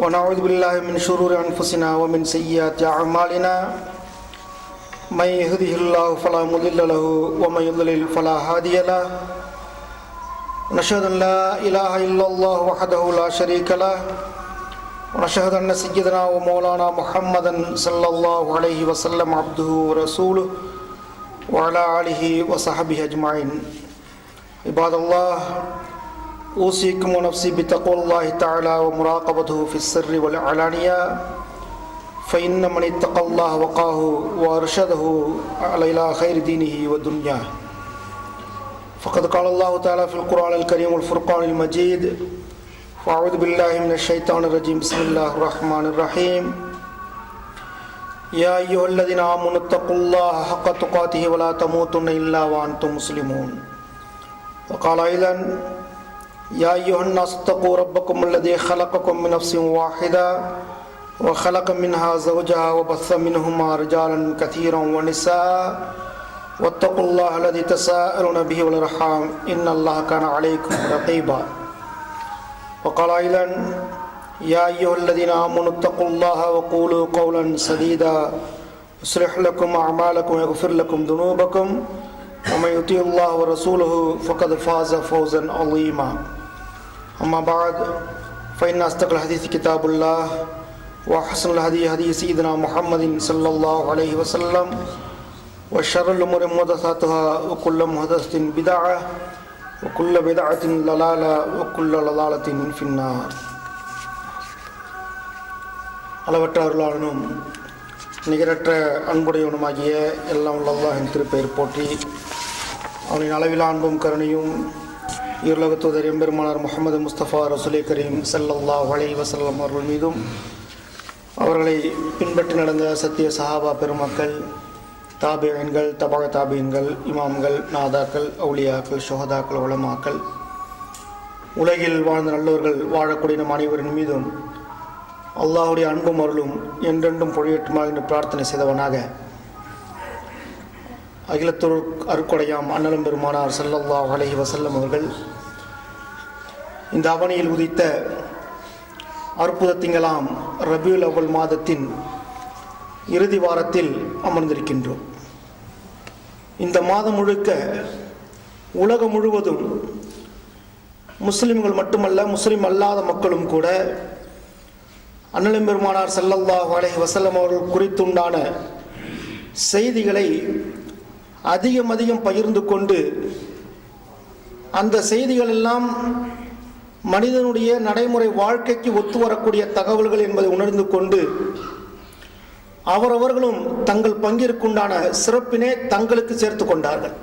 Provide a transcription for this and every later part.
ونعوذ بالله من شرور أنفسنا ومن سيئات أعمالنا. من يهده الله فلا مضل له ومن يضلل فلا هادي له. ونشهد أن لا إله إلا الله وحده لا شريك له. ونشهد أن سيدنا ومولانا محمدا صلى الله عليه وسلم عبده ورسوله وعلى آله وصحبه أجمعين. عباد الله أوصيكم ونفسي بتقوى الله تعالى ومراقبته في السر والعلانية. فإن من اتقى الله وقاه وأرشده إلى خير دينه ودنياه. فقد قال الله تعالى في القرآن الكريم والفرقان المجيد فأعوذ بالله من الشيطان الرجيم. بسم الله الرحمن الرحيم. يا أيها الذين آمنوا اتقوا الله حق تقاته ولا تموتن إلا وأنتم مسلمون. وقال أيضا يا أيها الناس اتقوا ربكم الذي خلقكم من نفس واحدة وخلق منها زوجها وبث منهما رجالا كثيرا ونساء واتقوا الله الذي تساءلون به والأرحام إن الله كان عليكم رقيبا. وقال أيضا يا أيها الذين آمنوا اتقوا الله وقولوا قولا سديدا يصلح لكم أعمالكم ويغفر لكم ذنوبكم. ومن يطيع الله ورسوله فقد فاز فوزا عظيما. أما بعد فإن أصدق الحديث كتاب الله وأحسن الهدي هدي سيدنا محمد صلى الله عليه وسلم وشر الأمور محدثاتها وكل محدثة بدعة وكل بدعة ضلالة وكل ضلالة في النار அளவற்ற அருளாளனும் நிகரற்ற அன்புடையவனுமாகிய எல்லாம் உள்ளல்லாஹின் திருப்பெயர் போற்றி அவனின் அளவில் அன்பும் கருணையும் இருலகத்தூதர் எம்பெருமானார் முகமது முஸ்தபா ரசுலே கரீம் சல்லல்லா வலை வசல்லம் அவர்கள் மீதும் அவர்களை பின்பற்றி நடந்த சத்திய சஹாபா பெருமக்கள் தாபியன்கள் தபாக தாபியன்கள் இமாம்கள் நாதாக்கள் அவுளியாக்கள் ஷோஹதாக்கள் உலமாக்கள் உலகில் வாழ்ந்த நல்லவர்கள் வாழக்கூடிய நம் அனைவரின் மீதும் அல்லாஹுடைய அன்பும் அருளும் என்றென்றும் பொழியட்டுமா என்று பிரார்த்தனை செய்தவனாக அகிலத்தூர் அருக்கொடையாம் அண்ணலும் பெருமானார் செல்லல்லா அலஹி வசல்லம் அவர்கள் இந்த அவனியில் உதித்த அற்புத திங்களாம் ரபியுல் அவல் மாதத்தின் இறுதி வாரத்தில் அமர்ந்திருக்கின்றோம். இந்த மாதம் முழுக்க உலகம் முழுவதும் முஸ்லிம்கள் மட்டுமல்ல முஸ்லிம் அல்லாத மக்களும் கூட அண்ணலும் பெருமானார் செல்லல்லா அலஹி வசல்லம் அவர்கள் குறித்துண்டான செய்திகளை அதிகம் அதிகம் பகிர்ந்து கொண்டு அந்த செய்திகள் எல்லாம் மனிதனுடைய நடைமுறை வாழ்க்கைக்கு ஒத்து வரக்கூடிய தகவல்கள் என்பதை உணர்ந்து கொண்டு அவரவர்களும் தங்கள் பங்கிற்குண்டான சிறப்பினை தங்களுக்கு சேர்த்து கொண்டார்கள்.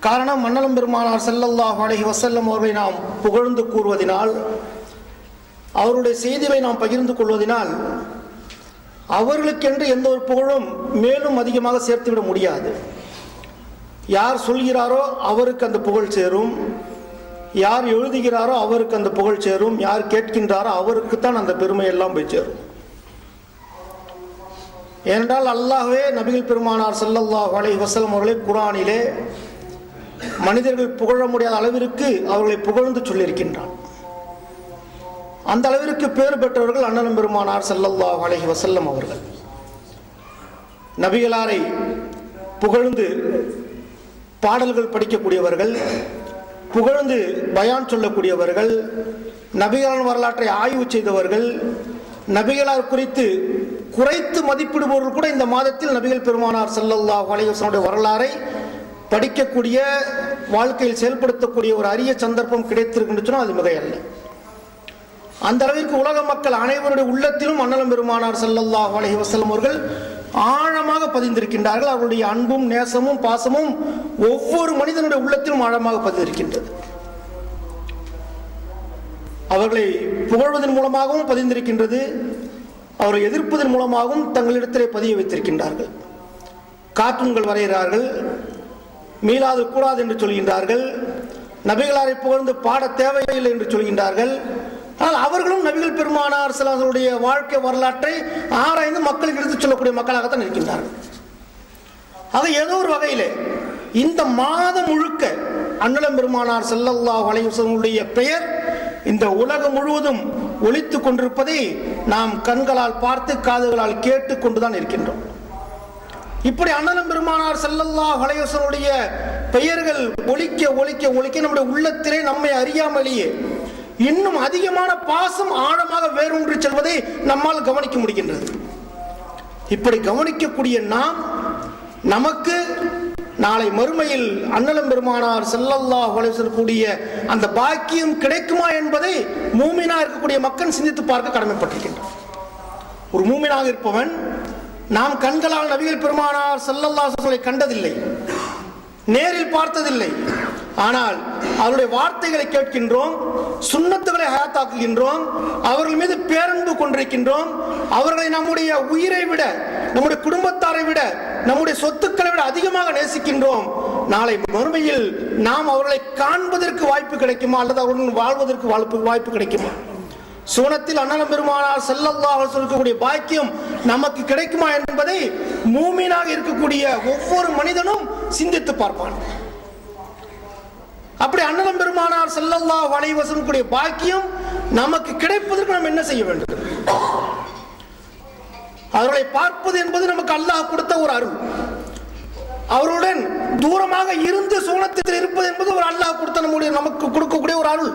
காரணம் மன்னலம் பெருமானார் செல்லல்லாஹ் அலைஹி வசல்லம் அவர்களை நாம் புகழ்ந்து கூறுவதினால் அவருடைய செய்திகளை நாம் பகிர்ந்து கொள்வதனால் அவர்களுக்கென்று எந்த ஒரு புகழும் மேலும் அதிகமாக சேர்த்துவிட முடியாது. யார் சொல்கிறாரோ அவருக்கு அந்த புகழ் சேரும். யார் எழுதுகிறாரோ அவருக்கு அந்த புகழ் சேரும். யார் கேட்கின்றாரோ அவருக்குத்தான் அந்த பெருமை எல்லாம் போய் சேரும். ஏனென்றால் அல்லாஹே நபிகள் பெருமானார் ஸல்லல்லாஹு அலை வசலம் அவர்களை குரானிலே மனிதர்கள் புகழ முடியாத அளவிற்கு அவர்களை புகழ்ந்து சொல்லியிருக்கின்றான். அந்த அளவிற்கு பேர் பெற்றவர்கள் அண்ணலம் பெருமானார் செல்லல்லா அலைஹி வசல்லம் அவர்கள். நபிகளாரை புகழ்ந்து பாடல்கள் படிக்கக்கூடியவர்கள் புகழ்ந்து பயான் சொல்லக்கூடியவர்கள் நபிகளான் வரலாற்றை ஆய்வு செய்தவர்கள் நபிகளார் குறித்து குறைத்து மதிப்பிடுபவர்கள் கூட இந்த மாதத்தில் நபிகள் பெருமானார் செல்லல்லா அலைஹி வரலாறை படிக்கக்கூடிய வாழ்க்கையில் செயல்படுத்தக்கூடிய ஒரு அரிய சந்தர்ப்பம் கிடைத்திருக்குன்னு சொன்னால் அது மிகையல்ல. அந்த அளவிற்கு உலக மக்கள் அனைவருடைய உள்ளத்திலும் அண்ணலம் பெருமானார் செல்லல்லாஹ் அலஹி வசல்லம் அவர்கள் ஆழமாக பதிந்திருக்கின்றார்கள். அவருடைய அன்பும் நேசமும் பாசமும் ஒவ்வொரு மனிதனுடைய உள்ளத்திலும் ஆழமாக பதிந்திருக்கின்றது. அவர்களை புகழ்வதன் மூலமாகவும் பதிந்திருக்கின்றது. அவரை எதிர்ப்பதன் மூலமாகவும் தங்களிடத்திலே பதிய வைத்திருக்கின்றார்கள். கார்ட்டூன்கள் வரைகிறார்கள். மீளாது கூடாது என்று சொல்கின்றார்கள். நபிகளாரை புகழ்ந்து பாட தேவையில்லை என்று சொல்கின்றார்கள். ஆனால் அவர்களும் நபிகள் பெருமானார் சிலருடைய வாழ்க்கை வரலாற்றை ஆராய்ந்து மக்களுக்கு எடுத்துச் சொல்லக்கூடிய மக்களாகத்தான் இருக்கின்றார்கள். ஆக ஏதோ ஒரு வகையில் இந்த மாதம் முழுக்க அண்ணலம் பெருமானார் செல்லல்லா அலைஹி பெயர் இந்த உலகம் முழுவதும் ஒழித்து கொண்டிருப்பதை நாம் கண்களால் பார்த்து காதுகளால் கேட்டு கொண்டுதான் இருக்கின்றோம். இப்படி அண்ணலம் பெருமானார் செல்லல்லா அலைஹி பெயர்கள் ஒழிக்க ஒழிக்க ஒழிக்க நம்முடைய உள்ளத்திலே நம்மை அறியாமலேயே இன்னும் அதிகமான பாசம் ஆழமாக வேரூன்றி செல்வதை நம்மால் கவனிக்க முடிகின்றது. இப்படி கவனிக்கக்கூடிய நாம் நமக்கு நாளை மறுமையில் அண்ணலம் பெருமானார் செல்லல்லா கூடிய அந்த பாக்கியம் கிடைக்குமா என்பதை மூமினா இருக்கக்கூடிய மக்கள் சிந்தித்து பார்க்க கடமைப்பட்டிருக்கின்றார் ஒரு மூமினாக இருப்பவன் நாம் கண்களால் நபிகள் பெருமானார் செல்லல்லா கண்டதில்லை நேரில் பார்த்ததில்லை ஆனால் அவருடைய வார்த்தைகளை கேட்கின்றோம் சுண்ணத்துகளை ஹயாத்தாக்குகின்றோம் அவர்கள் மீது பேரன்பு கொண்டிருக்கின்றோம். அவர்களை நம்முடைய உயிரை விட நம்முடைய குடும்பத்தாரை விட நம்முடைய சொத்துக்களை விட அதிகமாக நேசிக்கின்றோம். நாளை மறுமையில் நாம் அவர்களை காண்பதற்கு வாய்ப்பு கிடைக்குமா? அல்லது அவருடன் வாழ்வதற்கு வாய்ப்பு வாய்ப்பு கிடைக்குமா? சூனத்தில் அண்ணலம் பெருமானார் செல்லல்லாஹ் சொல்லக்கூடிய பாக்கியம் நமக்கு கிடைக்குமா என்பதை மூமீனாக இருக்கக்கூடிய ஒவ்வொரு மனிதனும் சிந்தித்து பார்ப்பான். அப்படி அண்ணலம் பெருமானார் செல்லல்லா அலைவசம் கூடிய பாக்கியம் நமக்கு கிடைப்பதற்கு நாம் என்ன செய்ய வேண்டும்? அவர்களை பார்ப்பது என்பது நமக்கு அல்லாஹ் கொடுத்த ஒரு அருள். அவருடன் தூரமாக இருந்து சோனத்தில் இருப்பது என்பது ஒரு அல்லாஹ் கொடுத்த நம்முடைய நமக்கு கொடுக்கக்கூடிய ஒரு அருள்.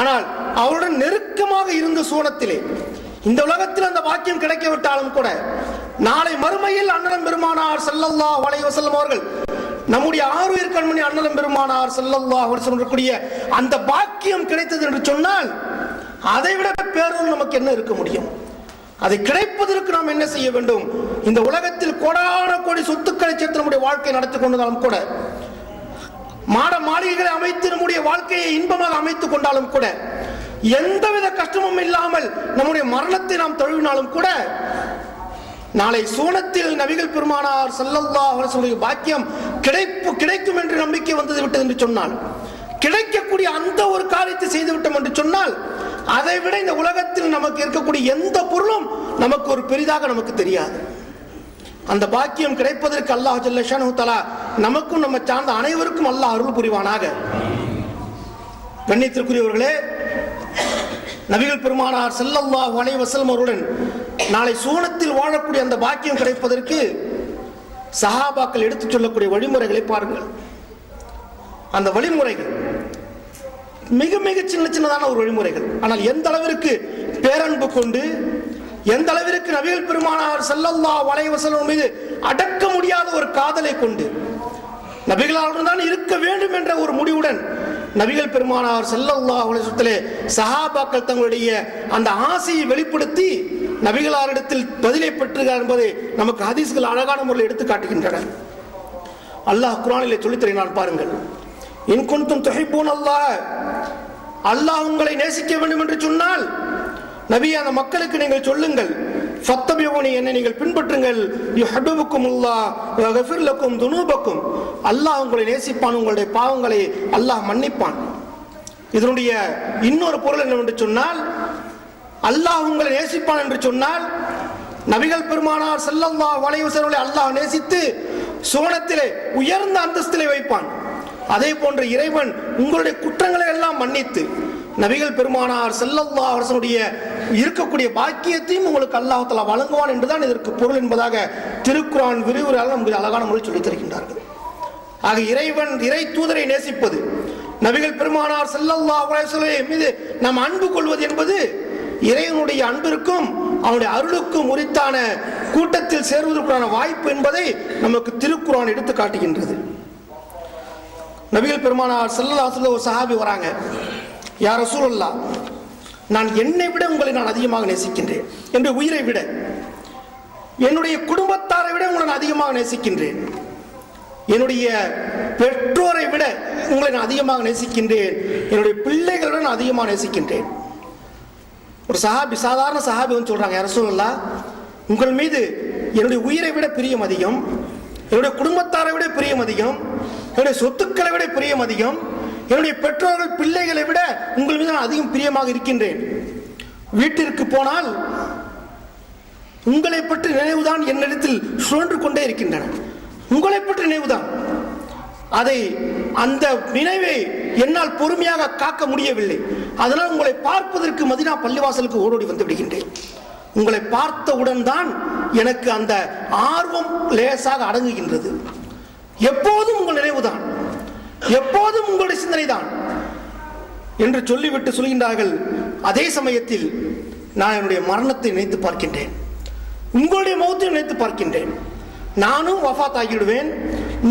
ஆனால் அவருடன் நெருக்கமாக இருந்த சூனத்திலே இந்த உலகத்தில் அந்த வாக்கியம் கிடைக்க விட்டாலும் கூட நாளை மறுமையில் அண்ணன் பெருமானார் செல்லல்லா வலை வஸல்லம் அவர்கள் நம்முடைய ஆறுயிர் கண்மணி அண்ணலம் பெருமானார் செல்லல்லா அவர் வஸல்லம் அந்த பாக்கியம் கிடைத்தது என்று சொன்னால் அதை விட பேரும் நமக்கு என்ன இருக்க முடியும்? அதை கிடைப்பதற்கு நாம் என்ன செய்ய வேண்டும்? இந்த உலகத்தில் கோடான கோடி சொத்துக்களை சேர்த்து நம்முடைய வாழ்க்கை நடத்தி கொண்டாலும் கூட மாட மாளிகைகளை அமைத்து நம்முடைய வாழ்க்கையை இன்பமாக அமைத்துக் கொண்டாலும் கூட எந்தவித கஷ்டமும் இல்லாமல் நம்முடைய மரணத்தை நாம் தழுவினாலும் கூட நாளை சூனத்தில் நபிகள் பெருமானார் செல்லல்லா அலைஹி பாக்கியம் கிடைப்பு கிடைக்கும் என்று நம்பிக்கை வந்தது விட்டது என்று சொன்னால் கிடைக்கக்கூடிய அந்த ஒரு காரியத்தை செய்து விட்டோம் என்று சொன்னால் அதை விட இந்த உலகத்தில் நமக்கு இருக்கக்கூடிய எந்த பொருளும் நமக்கு ஒரு பெரிதாக நமக்கு தெரியாது. அந்த பாக்கியம் கிடைப்பதற்கு அல்லாஹ் ஜல்லஷானு தலா நமக்கும் நம்ம சார்ந்த அனைவருக்கும் அல்லாஹ் அருள் புரிவானாக. கண்ணியத்திற்குரியவர்களே நபிகள் பெருமானார் செல்லல்லாஹ் அலைஹி வஸல்லம் அவருடன் நாளை சூனத்தில் வாழக்கூடிய அந்த பாக்கியம் கிடைப்பதற்கு சஹாபாக்கள் எடுத்துச் சொல்லக்கூடிய வழிமுறைகளை பாருங்கள். அந்த வழிமுறைகள் மிக மிக சின்ன சின்னதான ஒரு வழிமுறைகள். ஆனால் எந்த அளவிற்கு பேரன்பு கொண்டு எந்த அளவிற்கு நபிகள் பெருமானார் செல்லல்லா வளைவசலம் மீது அடக்க முடியாத ஒரு காதலை கொண்டு நபிகளாளுடன் தான் இருக்க வேண்டும் என்ற ஒரு முடிவுடன் நபிகள் பெருமானார் செல்லல்லா உலகத்திலே சஹாபாக்கள் தங்களுடைய அந்த ஆசையை வெளிப்படுத்தி நபிகளாரிடத்தில் பதிலை பெற்றுகிறார் என்பதை நமக்கு ஹதீஸ்கள் அழகான முறையில் எடுத்து காட்டுகின்றன. அல்லாஹ் குரானிலே சொல்லித் தருகிறான் பாருங்கள். இன் குன்தும் துஹிப்பூன் அல்லாஹ் அல்லாஹ் உங்களை நேசிக்க வேண்டும் என்று சொன்னால் நபி அந்த மக்களுக்கு நீங்கள் சொல்லுங்கள் ஃபத்தபியூனி என்னை நீங்கள் பின்பற்றுங்கள். யுஹிப்புக்கும் அல்லாஹ் வ துனூபக்கும் அல்லாஹ் உங்களை நேசிப்பான் உங்களுடைய பாவங்களை அல்லாஹ் மன்னிப்பான். இதனுடைய இன்னொரு பொருள் என்னவென்று சொன்னால் அல்லாஹ் உங்களை நேசிப்பான் என்று சொன்னால் நபிகள் பெருமானார் செல்லல்லா வளைவுசர்களை அல்லாஹ் நேசித்து சுவனத்திலே உயர்ந்த அந்தஸ்திலே வைப்பான். அதே போன்று இறைவன் உங்களுடைய குற்றங்களை எல்லாம் மன்னித்து நபிகள் பெருமானார் செல்லல்லா அரசனுடைய இருக்கக்கூடிய பாக்கியத்தையும் உங்களுக்கு அல்லாஹ் வழங்குவான் என்றுதான் இதற்கு பொருள் என்பதாக திருக்குறான் விரிவுரையால் நமக்கு அழகான முறை சொல்லித் தருகின்றார்கள். ஆக இறைவன் இறை தூதரை நேசிப்பது நபிகள் பெருமானார் செல்லல்லா அலைஹி மீது நாம் அன்பு கொள்வது என்பது இறைவனுடைய அன்பிற்கும் அவனுடைய அருளுக்கும் உரித்தான கூட்டத்தில் சேர்வதற்கான வாய்ப்பு என்பதை நமக்கு திருக்குரான் எடுத்து காட்டுகின்றது. நபிகள் பெருமானார் ஸல்லல்லாஹு ஒரு சஹாபி வராங்க. யார் சூழல்லா நான் என்னை விட உங்களை நான் அதிகமாக நேசிக்கின்றேன். என்று உயிரை விட. என்னுடைய குடும்பத்தாரை விட உங்களை நான் அதிகமாக நேசிக்கின்றேன். என்னுடைய பெற்றோரை விட உங்களை நான் அதிகமாக நேசிக்கின்றேன். என்னுடைய பிள்ளைகளை விட நான் அதிகமாக நேசிக்கின்றேன். ஒரு சஹாபி சாதாரண சஹாபி வந்து சொல்கிறாங்க யார சொல்லலாம் உங்கள் மீது என்னுடைய உயிரை விட பிரியம் அதிகம். என்னுடைய குடும்பத்தாரை விட பிரியம் அதிகம். என்னுடைய சொத்துக்களை விட பிரியம் அதிகம். என்னுடைய பெற்றோர்கள் பிள்ளைகளை விட உங்கள் மீது நான் அதிகம் பிரியமாக இருக்கின்றேன். வீட்டிற்கு போனால் உங்களை பற்றி நினைவுதான் என்னிடத்தில் சுழன்று கொண்டே இருக்கின்றன. உங்களை பற்றி நினைவுதான். அதை அந்த நினைவை என்னால் பொறுமையாக காக்க முடியவில்லை. அதனால் உங்களை பார்ப்பதற்கு மதினா பள்ளிவாசலுக்கு ஓடோடி வந்து விடுகின்றேன். உங்களை பார்த்தவுடன் தான் எனக்கு அந்த ஆர்வம் லேசாக அடங்குகின்றது. எப்போதும் உங்கள் நினைவுதான். எப்போதும் உங்களுடைய சிந்தனை தான் என்று சொல்லிவிட்டு சொல்கின்றார்கள். அதே சமயத்தில் நான் என்னுடைய மரணத்தை நினைத்து பார்க்கின்றேன். உங்களுடைய மௌத்தையும் நினைத்து பார்க்கின்றேன். நானும் வஃபாத் ஆகிவிடுவேன்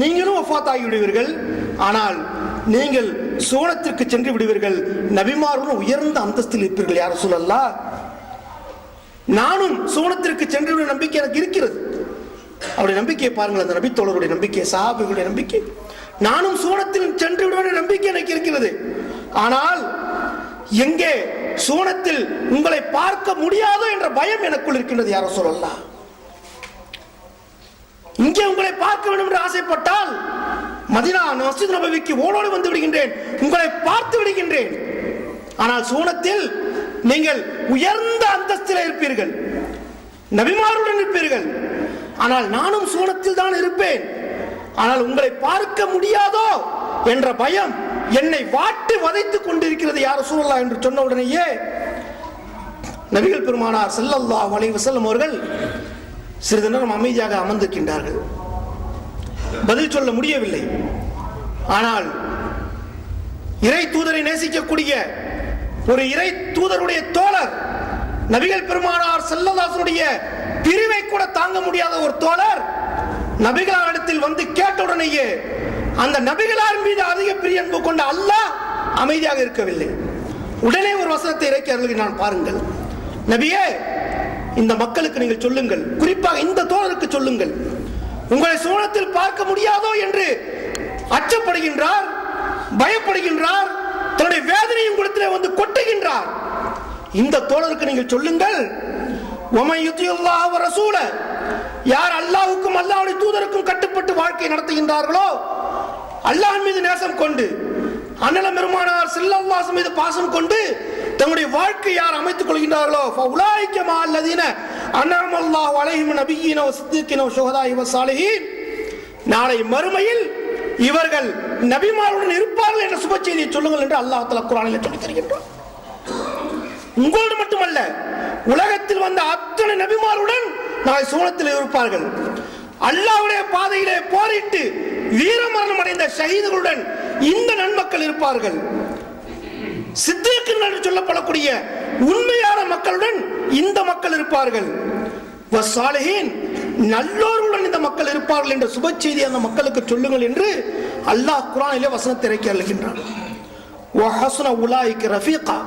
நீங்களும் வஃபாத் ஆகிவிடுவீர்கள் ஆனால் நீங்கள் சோனத்திற்கு சென்று விடுவீர்கள். நபிமாருடன் உயர்ந்த அந்தஸ்தில் இருப்பீர்கள் யார் சொல்லல்லா நானும் சோனத்திற்கு சென்று விடும் நம்பிக்கை எனக்கு இருக்கிறது. அவருடைய நம்பிக்கையை பாருங்கள். அந்த நபித்தோழருடைய நம்பிக்கை சாபிகளுடைய நம்பிக்கை. நானும் சூனத்தில் சென்று விடுவேன் நம்பிக்கை எனக்கு இருக்கிறது. ஆனால் எங்கே சூனத்தில் உங்களை பார்க்க முடியாதோ என்ற பயம் எனக்குள் இருக்கின்றது யாரோ சொல்லலாம். இங்கே உங்களை பார்க்க வேண்டும் என்று ஆசைப்பட்டால் மதினா மசித் நபவிக்கு ஓடோடு வந்து விடுகின்றேன் உங்களை பார்த்து விடுகின்றேன். ஆனால் சூனத்தில் நீங்கள் உயர்ந்த அந்தஸ்தில் இருப்பீர்கள் நபிமாருடன் இருப்பீர்கள். ஆனால் நானும் சூனத்தில் தான் இருப்பேன். ஆனால் உங்களை பார்க்க முடியாதோ என்ற பயம் என்னை வாட்டி வதைத்துக் கொண்டிருக்கிறது யார் சூழலா என்று சொன்ன உடனேயே நபிகள் பெருமானார் செல்லல்லா அலைஹி செல்லும் அவர்கள் சிறிது நேரம் அமைதியாக அமர்ந்திருக்கின்றார்கள். பதில் சொல்ல முடியவில்லை. ஆனால் இறை தூதரை நேசிக்கக்கூடிய ஒரு இறை தூதருடைய தோழர் நபிகள் பெருமானார் செல்லதாசனுடைய பிரிவை கூட தாங்க முடியாத ஒரு தோழர் நபிகளாரிடத்தில் வந்து கேட்ட உடனேயே அந்த நபிகளார் மீது அதிக பிரியன்பு கொண்ட அல்லாஹ் அமைதியாக இருக்கவில்லை. உடனே ஒரு வசனத்தை இறக்கி அருள்கிறான் பாருங்கள். நபியே இந்த மக்களுக்கு நீங்கள் சொல்லுங்கள். குறிப்பாக இந்த தோழருக்கு சொல்லுங்கள். உங்களை சூழத்தில் பார்க்க முடியாதோ என்று அச்சப்படுகின்றார் பயப்படுகின்றார் தன்னுடைய வேதனையும் குடத்திலே வந்து கொட்டுகின்றார். இந்த தோழருக்கு நீங்கள் சொல்லுங்கள் உமை யுத்தியுல்லாஹ் ரசூல யார் அல்லாஹ்வுக்கும் அல்லாவுடைய தூதருக்கும் கட்டுப்பட்டு வாழ்க்கை நடத்துகின்றார்களோ அல்லாஹ் மீது நேசம் கொண்டு அண்ணல பெருமானார் செல்லல்லாஸ் மீது பாசம் கொண்டு தங்களுடைய வாழ்க்கை யார் அமைத்துக் கொள்கின்றார்களோ உலாய்க்கமா அல்லதீன அண்ணாமல்லாஹ் அலைஹிம் நபியினோ சித்திக்கினோ இவ சாலிஹீன் நாளை மறுமையில் இவர்கள் நபிமாருடன் இருப்பார்கள் என்ற சுப செய்தியை சொல்லுங்கள் என்று அல்லாஹ் தலா குரானில் சொல்லித் தருகின்றார் உங்களோடு மட்டுமல்ல உலகத்தில் வந்த அத்தனை நபிமாருடன் நாளை சூனத்தில் இருப்பார்கள். அல்லாவுடைய பாதையிலே போரிட்டு வீரமரணம் அடைந்த ஷஹீதுகளுடன் இந்த நன்மக்கள் இருப்பார்கள். சித்தியர்கள் என்று சொல்லப்படக்கூடிய உண்மையான மக்களுடன் இந்த மக்கள் இருப்பார்கள். வஸ்ஸாலிஹீன் நல்லோருடன் இந்த மக்கள் இருப்பார்கள் என்ற சுப செய்தி அந்த மக்களுக்கு சொல்லுங்கள் என்று அல்லாஹ் குரானிலே வசனத்தை இறக்கி அழுகின்றான் உலாய்க்கு ரஃபீகா.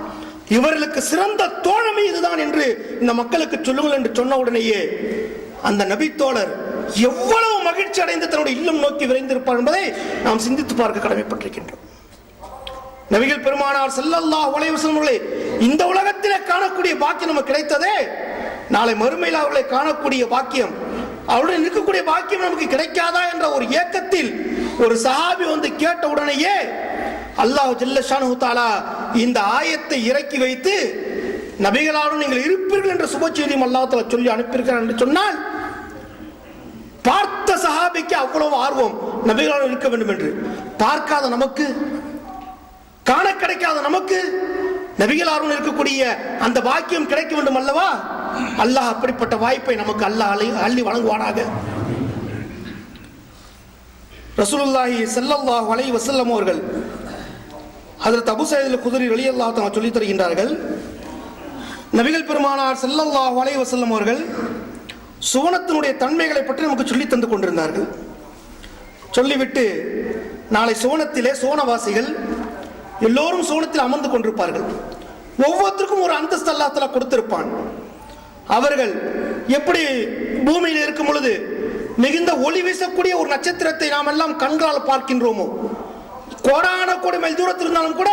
இவர்களுக்கு சிறந்த தோழமை இதுதான் என்று இந்த மக்களுக்கு சொல்லுங்கள் என்று சொன்ன உடனேயே அந்த நபி தோழர் எவ்வளவு மகிழ்ச்சி அடைந்து தன்னுடைய இல்லம் நோக்கி விரைந்திருப்பார் என்பதை நாம் சிந்தித்து பார்க்க கடமைப்பட்டிருக்கின்றோம். நபிகள் பெருமானார் செல்லல்லா அலைஹி இந்த உலகத்திலே காணக்கூடிய பாக்கியம் நமக்கு கிடைத்ததே நாளை மறுமையில் அவர்களை காணக்கூடிய பாக்கியம் அவருடன் இருக்கக்கூடிய பாக்கியம் நமக்கு கிடைக்காதா என்ற ஒரு ஏக்கத்தில் ஒரு சஹாபி வந்து கேட்ட உடனேயே அல்லாஹ் ஜல்லஷானு தாலா இந்த ஆயத்தை இறக்கி வைத்து நபிகளாலும் நீங்கள் இருப்பீர்கள் என்ற சுப செய்தியும் அல்லாத்துல சொல்லி அனுப்பியிருக்கிறார் என்று சொன்னால் பார்த்த சஹாபிக்கு அவ்வளவு ஆர்வம் நபிகளாலும் இருக்க வேண்டும் என்று. பார்க்காத நமக்கு காண கிடைக்காத நமக்கு நபிகளாரும் இருக்கக்கூடிய அந்த பாக்கியம் கிடைக்க வேண்டும் அல்லவா? அல்லாஹ் அப்படிப்பட்ட வாய்ப்பை நமக்கு அல்லாஹ் அள்ளி அள்ளி வழங்குவானாக. ரசூலுல்லாஹி செல்லல்லாஹ் வலை வசல்லம் அவர்கள் அதில் அபூ சைதில் குதிரி ரலியல்லாஹு சொல்லித் தருகின்றார்கள். நபிகள் பெருமானார் செல்லல்லாஹ் அலைஹி வசல்லம் அவர்கள் சுவனத்தினுடைய தன்மைகளை பற்றி நமக்கு சொல்லி தந்து கொண்டிருந்தார்கள். சொல்லிவிட்டு நாளை சோனத்திலே சோனவாசிகள் எல்லோரும் சோனத்தில் அமர்ந்து கொண்டிருப்பார்கள். ஒவ்வொருத்தருக்கும் ஒரு அந்தஸ்து அல்லாத்தலா கொடுத்திருப்பான். அவர்கள் எப்படி பூமியில் இருக்கும் பொழுது மிகுந்த ஒளி வீசக்கூடிய ஒரு நட்சத்திரத்தை நாம் எல்லாம் கண்களால் பார்க்கின்றோமோ கோடான கோடி மைல் தூரத்தில் இருந்தாலும் கூட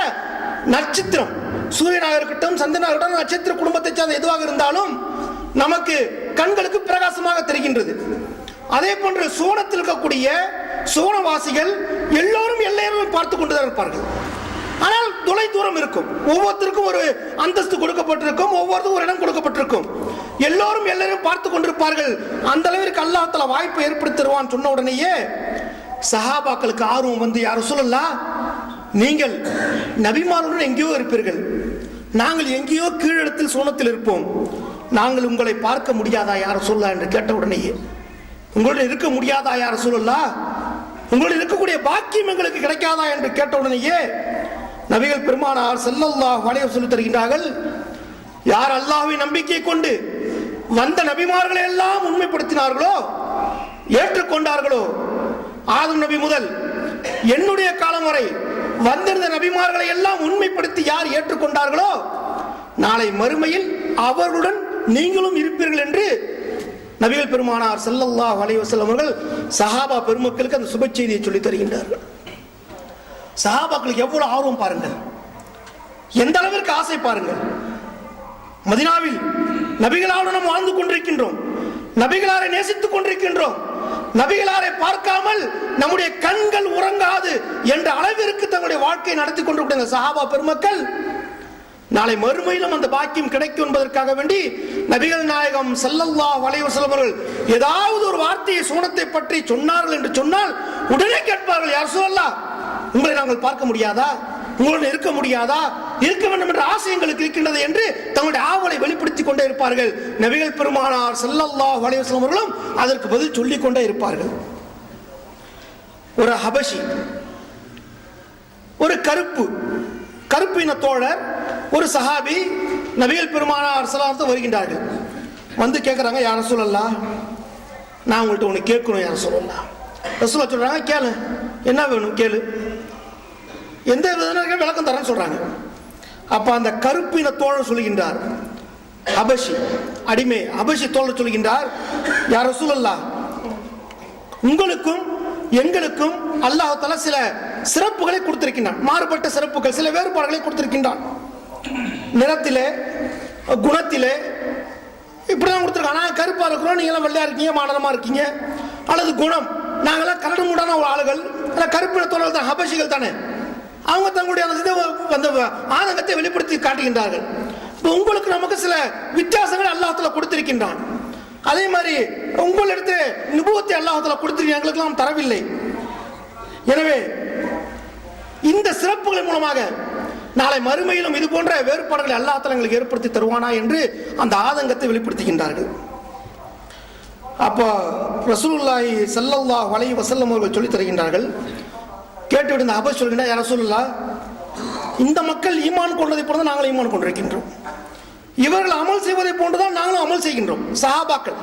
நட்சத்திரம். சூரியனாக இருக்கட்டும் சந்திரனாக இருக்கட்டும் நட்சத்திர குடும்பத்தை சார்ந்த எதுவாக இருந்தாலும் நமக்கு கண்களுக்கு பிரகாசமாக தெரிகின்றது. அதே போன்று சோனத்தில் இருக்கக்கூடிய சோனவாசிகள் எல்லோரும் எல்லையரும் பார்த்து கொண்டுதான் இருப்பார்கள். ஆனால் தொலை தூரம் இருக்கும். ஒவ்வொருத்தருக்கும் ஒரு அந்தஸ்து கொடுக்கப்பட்டிருக்கும் ஒவ்வொருத்தருக்கும் ஒரு இடம் கொடுக்கப்பட்டிருக்கும். எல்லோரும் எல்லோரும் பார்த்து கொண்டிருப்பார்கள். அந்த அளவிற்கு அல்லாஹ் வாய்ப்பு ஏற்படுத்திடுவான் சொன்ன உடனேயே சஹாபாக்களுக்கு ஆர்வம் வந்து யாரும் சொல்லலாம் நீங்கள் நபிமாருடன் எங்கேயோ இருப்பீர்கள். நாங்கள் எங்கேயோ கீழிடத்தில் சோனத்தில் இருப்போம். நாங்கள் உங்களை பார்க்க முடியாதா யார் சொல்லலாம் என்று கேட்ட உடனேயே உங்களோட இருக்க முடியாதா யார சொல்லலா உங்களோட இருக்கக்கூடிய பாக்கியம் எங்களுக்கு கிடைக்காதா? என்று கேட்ட உடனேயே நபிகள் பெருமானார் செல்லல்லா வளைய சொல்லி தருகின்றார்கள் யார் அல்லாஹ்வை நம்பிக்கை கொண்டு வந்த நபிமார்களை எல்லாம் உண்மைப்படுத்தினார்களோ ஏற்றுக்கொண்டார்களோ ஆதம் நபி முதல் என்னுடைய காலம் வரை வந்திருந்த நபிமார்களை எல்லாம் உண்மைப்படுத்தி யார் ஏற்றுக்கொண்டார்களோ நாளை மறுமையில் அவர்களுடன் நீங்களும் இருப்பீர்கள் என்று நபிகள் பெருமானார் செல்லல்லா அலைஹி அவர்கள் சஹாபா பெருமக்களுக்கு அந்த சுப செய்தியை சொல்லித் தருகின்றார்கள். சஹாபாக்களுக்கு எவ்வளவு ஆர்வம் பாருங்கள். எந்த அளவிற்கு ஆசை பாருங்கள். மதினாவில் நபிகளாருடன் நாம் வாழ்ந்து கொண்டிருக்கின்றோம். நபிகளாரை நேசித்துக் கொண்டிருக்கின்றோம். நபிகளாரை பார்க்காமல் நம்முடைய கண்கள் உறங்காது என்ற அளவிற்கு தங்களுடைய வாழ்க்கையை நடத்தி கொண்டிருக்கிற சஹாபா பெருமக்கள் நாளை மறுமையிலும் அந்த பாக்கியம் கிடைக்கும் என்பதற்காக வேண்டி நபிகள் நாயகம் செல்லல்லா அலைஹி அவர்கள் ஏதாவது ஒரு வார்த்தையை சூனத்தை பற்றி சொன்னார்கள் என்று சொன்னால் உடனே கேட்பார்கள் யார் சொல்லலாம் உங்களை நாங்கள் பார்க்க முடியாதா? உங்களுடன் இருக்க முடியாதா? இருக்க வேண்டும் என்ற ஆசை எங்களுக்கு இருக்கின்றது என்று தங்களுடைய ஆவலை வெளிப்படுத்திக் கொண்டே இருப்பார்கள். நபிகள் பெருமானார் செல்லல்லா அலைஹி அவர்களும் அதற்கு பதில் சொல்லிக் கொண்டே இருப்பார்கள். ஒரு ஹபஷி ஒரு கருப்பு கருப்பு தோழர் ஒரு சஹாபி நபிகள் பெருமானார் ஸல்லல்லாஹு வருகின்றார்கள். வந்து கேட்குறாங்க யார சொல்லலாம் நான் உங்கள்கிட்ட ஒன்று கேட்கணும் யார சொல்லலாம் ரசூலா சொல்கிறாங்க கேளு என்ன வேணும் கேளு? எந்த விதமாக விளக்கம் தரேன்னு சொல்கிறாங்க அப்போ அந்த கருப்பின தோழர் சொல்கின்றார் அபஷி அடிமை அபஷி தோழர் சொல்லுகின்றார் யார் ரசூலல்லா உங்களுக்கும் எங்களுக்கும் அல்லாஹால சில சிறப்புகளை கொடுத்திருக்கின்றான். மாறுபட்ட சிறப்புகள் சில வேறுபாடுகளை கொடுத்திருக்கின்றான். நிறத்திலே குணத்திலே இப்படிதான் கொடுத்துருக்காங்க. ஆனால் கருப்பாக இருக்கிறோம் நீங்களாம் வெள்ளையா இருக்கீங்க மாடலமா இருக்கீங்க. அல்லது குணம் நாங்களாம் கரடு மூடான ஒரு ஆளுகள். அல்ல கருப்பின தோழர்கள் தான் ஹபஷிகள் தானே. அவங்க தங்களுடைய அந்த இதை அந்த ஆதங்கத்தை வெளிப்படுத்தி காட்டுகின்றார்கள். இப்போ உங்களுக்கு நமக்கு சில வித்தியாசங்கள் அல்லாஹத்தில் கொடுத்திருக்கின்றான். அதே மாதிரி உங்களிடத்தில் நிபுவத்தை அல்லாஹத்தில் கொடுத்திருக்கீங்க எங்களுக்கெல்லாம் தரவில்லை. எனவே இந்த சிறப்புகள் மூலமாக நாளை மறுமையிலும் இது போன்ற வேறுபாடுகளை அல்லாஹ் எங்களுக்கு ஏற்படுத்தி தருவானா என்று அந்த ஆதங்கத்தை வெளிப்படுத்துகின்றார்கள். அப்போ ரசூல்லாஹி ஸல்லல்லாஹு வலை வசல்லம் அவர்கள் சொல்லித் தருகின்றார்கள் கேட்டுவிட்டு இந்த அபர் சொல்கின்ற யார சொல்லலா இந்த மக்கள் ஈமான் கொண்டதை போல தான் நாங்கள் ஈமான் கொண்டிருக்கின்றோம். இவர்கள் அமல் செய்வதை போன்றுதான் நாங்களும் அமல் செய்கின்றோம். சஹாபாக்கள்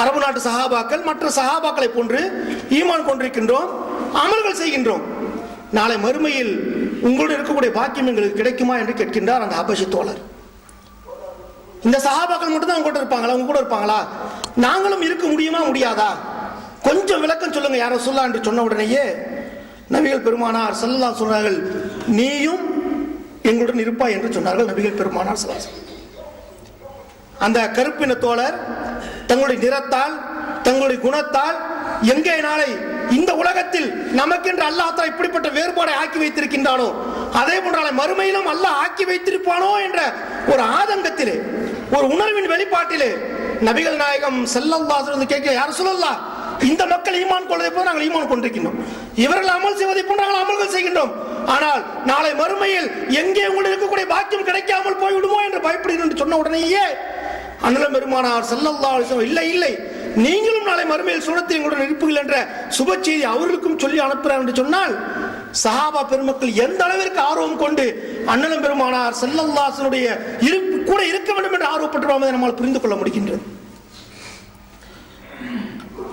அரபு நாட்டு சஹாபாக்கள் மற்ற சஹாபாக்களை போன்று ஈமான் கொண்டிருக்கின்றோம் அமல்கள் செய்கின்றோம். நாளை மறுமையில் உங்களோடு இருக்கக்கூடிய பாக்கியம் எங்களுக்கு கிடைக்குமா என்று கேட்கின்றார் அந்த அபசி தோழர். இந்த சஹாபாக்கள் மட்டும் தான் உங்கள்கிட்ட இருப்பாங்களா? உங்க கூட இருப்பாங்களா? நாங்களும் இருக்க முடியுமா முடியாதா? கொஞ்சம் விளக்கம் சொல்லுங்க யாரோ சொல்லா என்று சொன்ன உடனேயே நபிகள் பெருமானார் சல்லா சொன்னார்கள் நீயும் எங்களுடன் இருப்பாய் என்று சொன்னார்கள் நபிகள் பெருமானார் சல்லா அந்த கருப்பின தோழர் தங்களுடைய நிறத்தால் தங்களுடைய குணத்தால் எங்கே நாளை இந்த உலகத்தில் நமக்கென்று அல்லாஹ் இப்படிப்பட்ட வேறுபாடை ஆக்கி வைத்திருக்கின்றானோ அதே போன்ற மறுமையிலும் அல்லாஹ் ஆக்கி வைத்திருப்பானோ என்ற ஒரு ஆதங்கத்திலே ஒரு உணர்வின் வெளிப்பாட்டிலே நபிகள் நாயகம் செல்லல்லா கேட்க யார் சொல்லலாம் இந்த மக்கள் ஈமான் கொள்வதை போல நாங்கள் ஈமான் கொண்டிருக்கின்றோம். இவர்கள் அமல் செய்வதை போல நாங்கள் அமல்கள் செய்கின்றோம். ஆனால் நாளை மறுமையில் எங்கே உங்களுக்கு இருக்கக்கூடிய பாக்கியம் கிடைக்காமல் போய்விடுமோ என்று பயப்படுகிறோம் என்று சொன்ன உடனேயே அண்ணலம் பெருமானார் செல்லல்லா இல்லை இல்லை. நீங்களும் நாளை மறுமையில் சுனத்தில் எங்களுடன் இருப்பீர்கள் என்ற சுப செய்தி அவர்களுக்கும் சொல்லி அனுப்புகிறார் என்று சொன்னால் சஹாபா பெருமக்கள் எந்த அளவிற்கு ஆர்வம் கொண்டு அண்ணலம் பெருமானார் செல்லல்லாசனுடைய இருப்பு கூட இருக்க வேண்டும் என்று ஆர்வப்பட்டுள்ளோம் நம்மால் புரிந்து கொள்ள முடிகின்றது.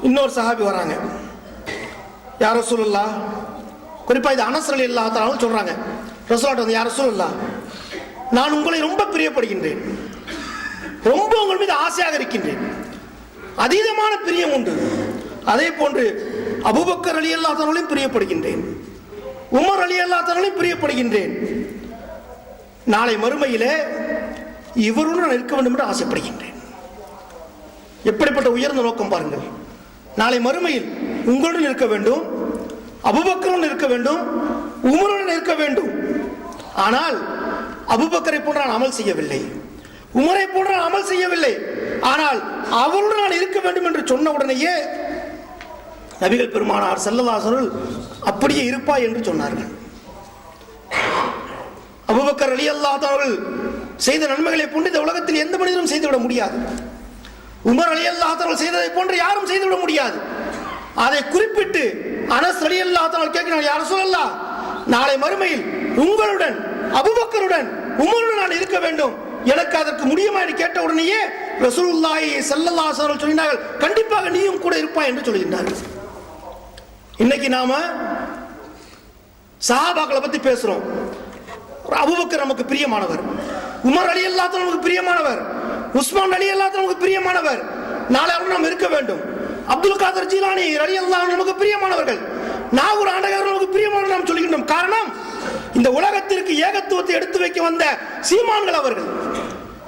இன்னொரு சஹாபி வராங்க. யார் சொல்லலா குறிப்பாக இது அனசரல் அலி சொல்கிறாங்க சொல்றாங்க. ரசூலாட்ட வந்து யாரோ சொல்லலா நான் உங்களை ரொம்ப பிரியப்படுகின்றேன். ரொம்ப உங்கள் மீது ஆசையாக இருக்கின்றேன். அதீதமான பிரியம் உண்டு. அதே போன்று அபுபக்கர் அலி அல்லாத்தவர்களையும் பிரியப்படுகின்றேன். உமர் அலி அல்லாத்தவர்களையும் பிரியப்படுகின்றேன். நாளை மறுமையிலே இவருடன் நான் இருக்க வேண்டும் என்று ஆசைப்படுகின்றேன். எப்படிப்பட்ட உயர்ந்த நோக்கம் பாருங்கள். நாளை மறுமையில் உங்களுடன் இருக்க வேண்டும் அபுபக்கருடன் இருக்க வேண்டும் உமருடன் இருக்க வேண்டும். ஆனால் அபுபக்கரை போன்ற நான் அமல் செய்யவில்லை. உமரை போன்ற நான் அமல் செய்யவில்லை. ஆனால் அவருடன் நான் இருக்க வேண்டும் என்று சொன்ன உடனேயே நபிகள் பெருமானார் செல்லதாசருள் அப்படியே இருப்பாய் என்று சொன்னார்கள். அபுபக்கர் அலி அல்லாதவர்கள் செய்த நன்மைகளை போன்று இந்த உலகத்தில் எந்த மனிதனும் செய்துவிட முடியாது. உமர் அலி அவர்கள் செய்ததை போன்று யாரும் செய்துவிட முடியாது. அதை குறிப்பிட்டு அனஸ் அலி அல்லாஹால் கேட்கிறார் யார் சொல்லலாம் நாளை மறுமையில் உங்களுடன் அபுபக்கருடன் உமருடன் நான் இருக்க வேண்டும். எனக்கு அதற்கு முடியுமா? என்று கேட்ட உடனேயே ரசூலுல்லாஹி செல்லல்லா அலைஹி சொல்லினார்கள் சொன்னார்கள் கண்டிப்பாக நீயும் கூட இருப்பாய் என்று சொல்கின்றார்கள். இன்னைக்கு நாம சஹாபாக்களை பத்தி பேசுறோம். அபுபக்கர் நமக்கு பிரியமானவர். உமர் அலி அல்லாஹ் நமக்கு பிரியமானவர். உஸ்மான் அலி அல்லா நமக்கு பிரியமானவர். நாளை அவர்கள் நாம் இருக்க வேண்டும். அப்துல் காதர் ஜீலானி அலி அல்லா நமக்கு பிரியமானவர்கள். நாகூர் ஆண்டகர் நமக்கு பிரியமான நாம் சொல்கின்றோம். காரணம் இந்த உலகத்திற்கு ஏகத்துவத்தை எடுத்து வைக்க வந்த சீமான்கள் அவர்கள்.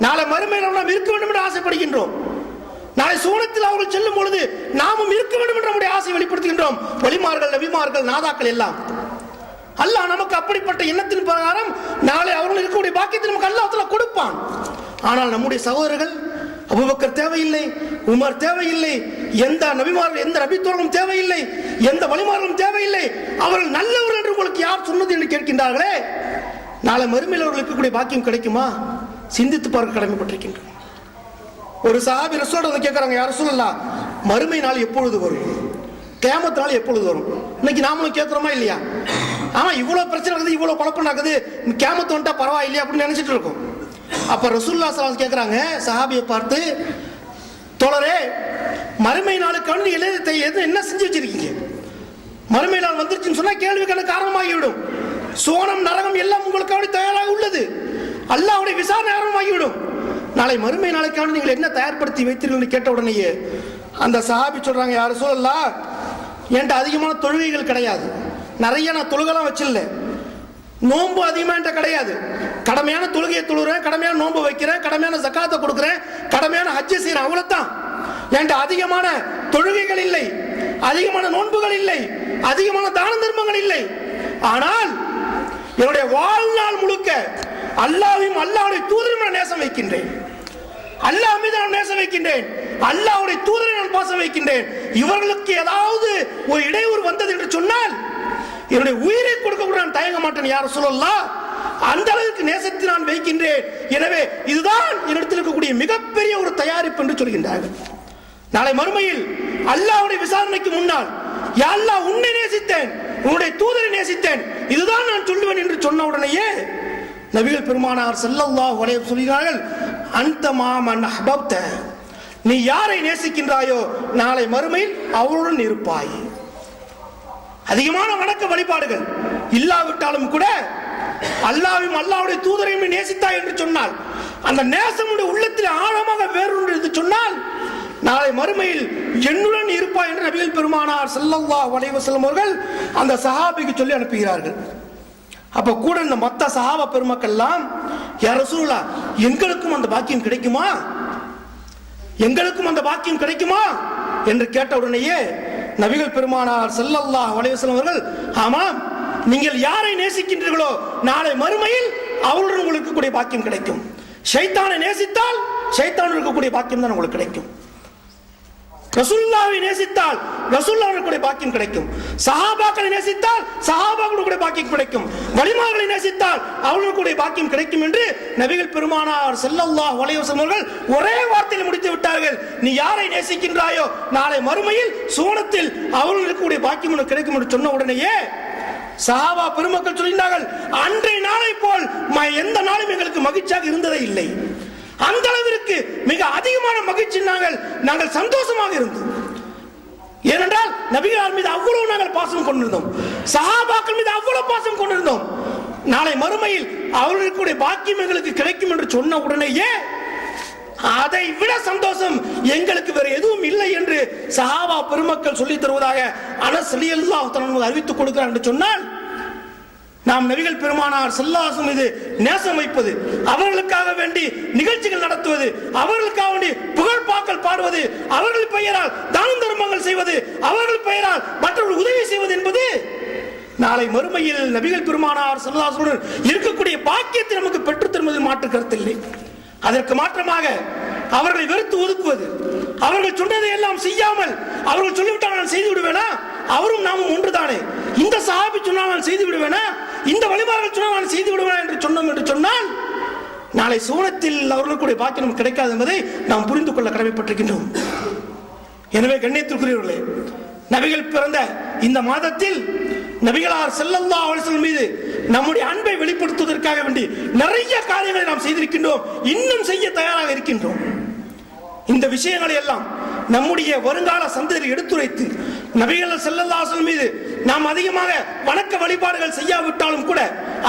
நாளை மறுமையில் நாம் இருக்க வேண்டும் என்று ஆசைப்படுகின்றோம். நாளை சூனத்தில் அவர்கள் செல்லும் பொழுது நாமும் இருக்க வேண்டும் என்று நம்முடைய ஆசை வெளிப்படுத்துகின்றோம். வழிமார்கள் நபிமார்கள் நாதாக்கள் எல்லாம். அல்லாஹ் நமக்கு அப்படிப்பட்ட எண்ணத்தின் பிரகாரம் நாளை அவர்கள் இருக்கக்கூடிய பாக்கியத்தை நமக்கு அல்லாஹ் கொடுப்பான். ஆனால் நம்முடைய சகோதரர்கள் அபுபக்கர் தேவையில்லை உமர் தேவையில்லை எந்த நபிமார்கள் எந்த நபித்தோர்களும் தேவையில்லை எந்த வழிமாறலும் தேவையில்லை. அவர்கள் நல்லவர்கள் என்று உங்களுக்கு யார் சொன்னது என்று கேட்கின்றார்களே? நாளை மறுமையில் அவர்களுக்கு இருக்கக்கூடிய பாக்கியம் கிடைக்குமா? சிந்தித்து பார்க்க கடமைப்பட்டிருக்கின்றோம். ஒரு சஹாபி ரசோட வந்து கேட்கறாங்க யார் சொல்லலாம் மறுமை நாள் எப்பொழுது வரும்? கேமத்து நாள் எப்பொழுது வரும்? இன்னைக்கு நாமளும் கேட்கிறோமா இல்லையா? ஆமா இவ்வளவு பிரச்சனை இருக்குது இவ்வளவு குழப்பம் நடக்குது. கேமத்து வந்துட்டா பரவாயில்லையா அப்படின்னு நினைச்சிட்டு இருக்கோம். அப்ப ரசூல்லா சலாம் கேட்கறாங்க சஹாபியை பார்த்து தோழரே மறுமை நாளுக்கான நீ எழுத எது என்ன செஞ்சு வச்சிருக்கீங்க? மறுமை நாள் வந்துருச்சுன்னு சொன்னா கேள்விக்கான காரணமாகிவிடும். சோனம் நரகம் எல்லாம் உங்களுக்காக தயாராக உள்ளது. அல்லாவுடைய விசாரணை ஆரம்பமாகிவிடும். நாளை மறுமை நாளைக்கான நீங்கள் என்ன தயார்படுத்தி வைத்தீர்கள் கேட்ட உடனேயே அந்த சஹாபி சொல்றாங்க யார் சொல்லலாம் என்கிட்ட அதிகமான தொழுகைகள் கிடையாது. நிறைய நான் தொழுகெல்லாம் வச்சிடல நோன்பு அதிகமாக என்கிட்ட கிடையாது. கடமையான தொழுகையை தொழுகிறேன் கடமையான நோன்பு வைக்கிறேன் கடமையான ஜக்காத்தை கொடுக்குறேன் கடமையான ஹஜ்ஜை செய்கிறேன் அவ்வளோத்தான் என்கிட்ட அதிகமான தொழுகைகள் இல்லை அதிகமான நோன்புகள் இல்லை அதிகமான தான தர்மங்கள் இல்லை. ஆனால் என்னுடைய வாழ்நாள் முழுக்க அல்லாவையும் அல்லாவுடைய தூதரையும் நான் நேசம் வைக்கின்றேன். அல்லாஹ் மீது நான் நேசம் வைக்கின்றேன். அல்லாஹ்வுடைய தூதரை நான் பாசம் வைக்கின்றேன். இவர்களுக்கு ஏதாவது ஒரு இடையூறு வந்தது என்று சொன்னால் என்னுடைய உயிரை கொடுக்க கூட நான் தயங்க மாட்டேன் யார் சொல்லலாம் அந்த அளவுக்கு நேசத்தை நான் வைக்கின்றேன். எனவே இதுதான் என்னிடத்தில் இருக்கக்கூடிய மிகப்பெரிய ஒரு தயாரிப்பு என்று சொல்கின்றார்கள். நாளை மறுமையில் அல்லாவுடைய விசாரணைக்கு முன்னால் யா அல்லாஹ் உன்னை நேசித்தேன் உன்னுடைய தூதரை நேசித்தேன். இதுதான் நான் சொல்லுவேன் என்று சொன்ன உடனேயே நபிகள் பெருமானார் செல்லல்லா உடைய சொல்கிறார்கள் அந்த மாமன் அஹ்பப்த. நீ யாரை நேசிக்கின்றாயோ நாளை மறுமையில் அவளுடன் இருப்பாய். அதிகமான வணக்க வழிபாடுகள் இல்லாவிட்டாலும் கூட அல்லாவையும் அல்லாவுடைய தூதரையும் நேசித்தாய் என்று சொன்னால் அந்த நேசம் உள்ளத்தில் ஆழமாக வேறொன்று என்று சொன்னால் நாளை மறுமையில் என்னுடன் இருப்பாய் என்று நபிகள் பெருமானார் ஸல்லல்லாஹு அலைஹி அவர்கள் அந்த சஹாபிக்கு சொல்லி அனுப்புகிறார்கள். அப்ப கூட இந்த மொத்த சஹாப பெருமக்கள்லாம் யார சூழலா எங்களுக்கும் அந்த பாக்கியம் கிடைக்குமா? எங்களுக்கும் அந்த பாக்கியம் கிடைக்குமா? என்று கேட்ட உடனேயே நபிகள் பெருமானார் செல்லல்லா அலைஹி அவர்கள் ஆமாம் நீங்கள் யாரை நேசிக்கின்றீர்களோ நாளை மறுமையில் அவருடன் உங்களுக்கு இருக்கக்கூடிய பாக்கியம் கிடைக்கும். ஷைத்தானை நேசித்தால் சைத்தான் இருக்கக்கூடிய பாக்கியம் தான் உங்களுக்கு கிடைக்கும். ரசுல்லாவை நேசித்தால் ரசூல்லாவுடைய பாக்கியம் கிடைக்கும். சஹாபாக்களை நேசித்தால் சஹாபாக்களுடைய பாக்கியம் கிடைக்கும். வலிமாக்களை நேசித்தால் அவர்களுடைய பாக்கியம் கிடைக்கும் என்று நபிகள் பெருமானார் செல்லல்லா அலைஹி அவர்கள் ஒரே வார்த்தையில் முடித்து விட்டார்கள். நீ யாரை நேசிக்கின்றாயோ நாளை மறுமையில் சூனத்தில் அவர்களுக்கு பாக்கியம் உனக்கு கிடைக்கும் என்று சொன்ன உடனேயே சஹாபா பெருமக்கள் சொல்லியிருந்தார்கள் அன்றைய நாளை போல் எந்த நாளும் எங்களுக்கு மகிழ்ச்சியாக இருந்ததே இல்லை. அந்த அளவிற்கு மிக அதிகமான மகிழ்ச்சி நாங்கள் நாங்கள் சந்தோஷமாக இருந்தோம். ஏனென்றால் நபிகளார் மீது அவ்வளவு நாங்கள் பாசம் கொண்டிருந்தோம். சஹாபாக்கள் மீது அவ்வளவு பாசம் கொண்டிருந்தோம். நாளை மறுமையில் அவர்களுடைய பாக்கியம் எங்களுக்கு கிடைக்கும் என்று சொன்ன உடனேயே அதை விட சந்தோஷம் எங்களுக்கு வேற எதுவும் இல்லை என்று சஹாபா பெருமக்கள் சொல்லித் தருவதாக அனஸ் ரலியல்லாஹு அறிவித்துக் கொடுக்கிறார் என்று சொன்னால் நாம் நபிகள் பெருமானார் செல்லாசம் மீது நேசம் வைப்பது அவர்களுக்காக வேண்டி நிகழ்ச்சிகள் நடத்துவது அவர்களுக்காக வேண்டி புகழ்பாக்கள் பாடுவது அவர்கள் பெயரால் தான தர்மங்கள் செய்வது அவர்கள் பெயரால் மற்றவர்கள் உதவி செய்வது என்பது நாளை மறுமையில் நபிகள் பெருமானார் செல்லாசுடன் இருக்கக்கூடிய பாக்கியத்தை நமக்கு பெற்றுத் தருவதில் மாற்று கருத்தில்லை அதற்கு மாற்றமாக அவர்களை வெறுத்து ஒதுக்குவது. அவர்கள் சொன்னதை எல்லாம் செய்யாமல் அவர்கள் சொல்லிவிட்டால் நான் செய்து விடுவேனா? அவரும் நாமும் ஒன்றுதானே. இந்த சஹாபி சொன்னால் நான் செய்து விடுவேனா? இந்த வழிபாடுகள் சொன்னால் நான் செய்து விடுவேனா என்று சொன்னோம் என்று சொன்னால் நாளை சூனத்தில் அவர்களுக்குடைய பாக்கியம் கிடைக்காது என்பதை நாம் புரிந்து கொள்ள கடமைப்பட்டிருக்கின்றோம். எனவே கண்ணியத்திற்குரியவர்களே நபிகள் பிறந்த இந்த மாதத்தில் நபிகளார் செல்லந்தா அவர்கள் மீது நம்முடைய அன்பை வெளிப்படுத்துவதற்காக வேண்டி நிறைய காரியங்களை நாம் செய்திருக்கின்றோம். இன்னும் செய்ய தயாராக இருக்கின்றோம். இந்த விஷயங்களை எல்லாம் நம்முடைய வருங்கால சந்ததியில் எடுத்துரைத்து நபிகள் செல்லல்லாசல் மீது நாம் அதிகமாக வணக்க வழிபாடுகள் செய்யாவிட்டாலும் கூட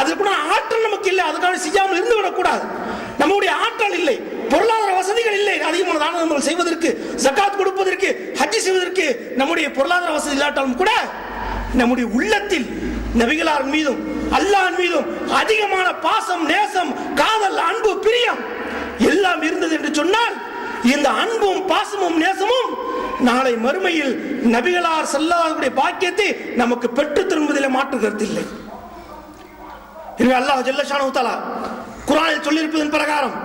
அதற்குள்ள ஆற்றல் நமக்கு இல்லை. அதுக்காக செய்யாமல் இருந்து விடக்கூடாது நம்முடைய ஆற்றல் இல்லை. பொருளாதார வசதிகள் இல்லை. அதிகமான தான செய்வதற்கு ஜக்காத் கொடுப்பதற்கு ஹஜ்ஜி செய்வதற்கு நம்முடைய பொருளாதார வசதி இல்லாட்டாலும் கூட நம்முடைய உள்ளத்தில் நபிகளார் மீதும் அல்லாஹ் மீதும் அதிகமான பாசம் நேசம் காதல் அன்பு பிரியம் எல்லாம் இருந்தது என்று சொன்னால் இந்த அன்பும் பாசமும் நேசமும் நாளை மறுமையில் நபிகளார் செல்லாதவருடைய பாக்கியத்தை நமக்கு பெற்று திரும்புவதில் மாற்று கருத்தில்லை எனவே அல்லாஹ் ஜல்லஷானு தலா குரானில் சொல்லியிருப்பதன் பிரகாரம்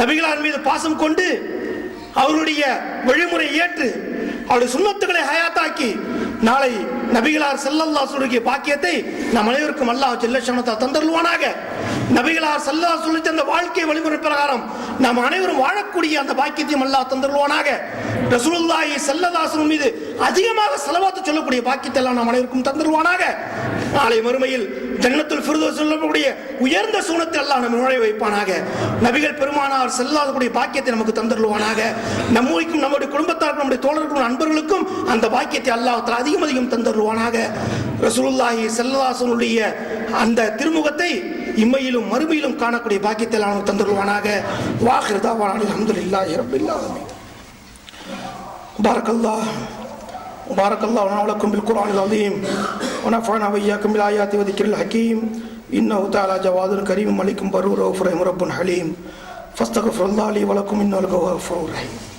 நபிகளார் மீது பாசம் கொண்டு அவருடைய வழிமுறை ஏற்று அவருடைய சுண்ணத்துக்களை ஹயாத்தாக்கி நாளை நபிகளார் செல்லல்லா சொல்லிய பாக்கியத்தை நம் அனைவருக்கும் அல்லாஹ் ஜல்லஷானு தந்தருவானாக நபிகளார் சல்லா சொல்லி தந்த வாழ்க்கை வழிமுறை பிரகாரம் நாம் அனைவரும் வாழக்கூடிய அந்த பாக்கியத்தையும் அல்லாஹ் தந்தருவானாக ரசூலுல்லாஹி ஸல்லல்லாஹு மீது அதிகமாக செலவாத்து சொல்லக்கூடிய பாக்கியத்தை எல்லாம் நாம் அனைவருக்கும் தந்தருவானாக நாளை மறுமையில் ஜன்னத்துல் ஃபிர்தோஸ் சொல்லக்கூடிய உயர்ந்த சூனத்தை எல்லாம் நம்ம நுழைய வைப்பானாக. நபிகள் பெருமானார் செல்லாதக்கூடிய பாக்கியத்தை நமக்கு தந்துடுவானாக நம்மைக்கும் நம்முடைய குடும்பத்தாருக்கும் நம்முடைய தோழர்களுக்கும் நண்பர்களுக்கும் அந்த பாக்கியத்தை அல்லாஹத்தில் அதிகம் அதிகம் தந்துடுவானாக ரசூலுல்லாஹி செல்லாசனுடைய அந்த திருமுகத்தை இம்மையிலும் மறுமையிலும் காணக்கூடிய பாக்கியத்தை அவனுக்கு தந்துடுவானாக வாஹிர்தாவான அஹமதுல்லாஹி ரபில்லாலமீன் பாரக்கல்லா பாரக்கல்லா உணவளக்கும் பில் குரான் அலீம். ونفعنا وإياكم بالآيات وذكر الحكيم. إنه تعالى جواد كريم ملك برور رؤوف رحيم رب حليم. فاستغفر الله لي ولكم إنه الغفور الرحيم.